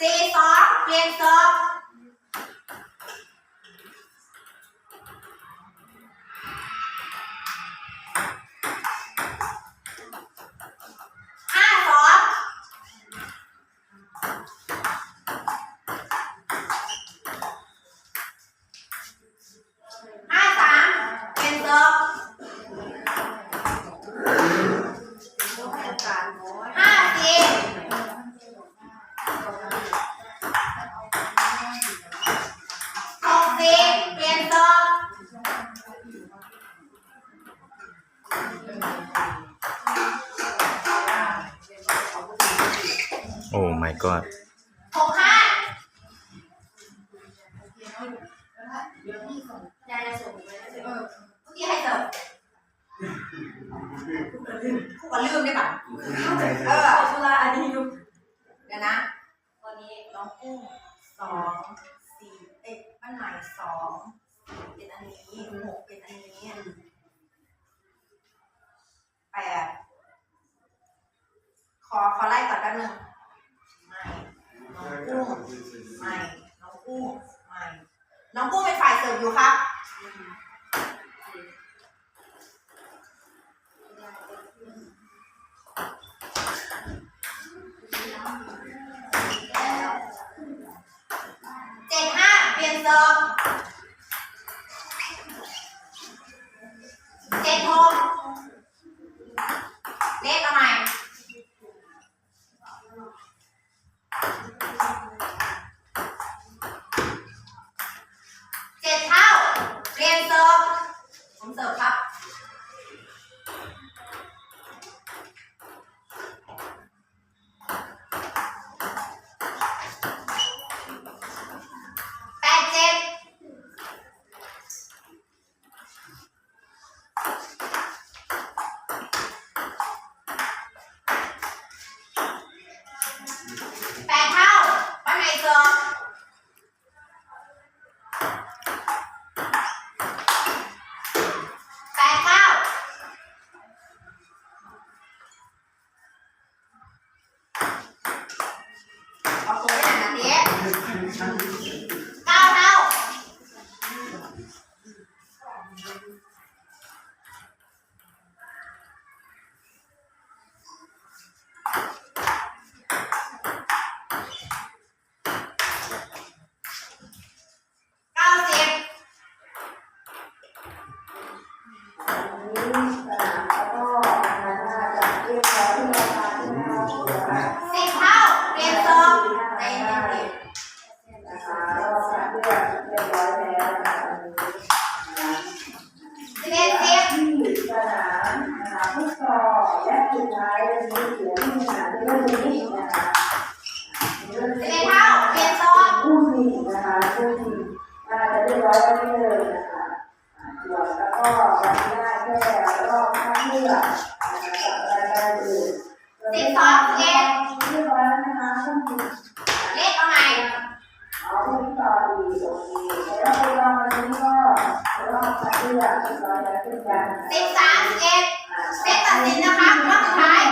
สี่สอง my god หกค่ะยายจะส่งไปแล้วเจอก็ยี่ให้เจอคู่กันลืมได้ป่ะเออชุลาอันนี้ดูเดี๋ยวนะตอนนี้น้องกุ้งสองสี่เอ็ดบ้านใหม่สองเป็นอันนี้หกเป็นอันนี้แปดขอขอไล่ก่อนแป๊บนึง น้องกุ้งเป็นฝ่ายเสิร์ฟอยู่ครับ เสิบเอ็ดสิบสิบเอ็ดเท่าเรียนสองผู้หญิงนะคะผู้หญิงน่าจะเรียบร้อยไว้นี่เลยนะคะอ่าตรวจแล้วก็วันที่หน้าแค่รอบข้างเลือดนะคะกับรายการอื่นสิบสอง เลืสิบสามสิบเอ็ดเซตตัดสินนะคะรอบสุดท้าย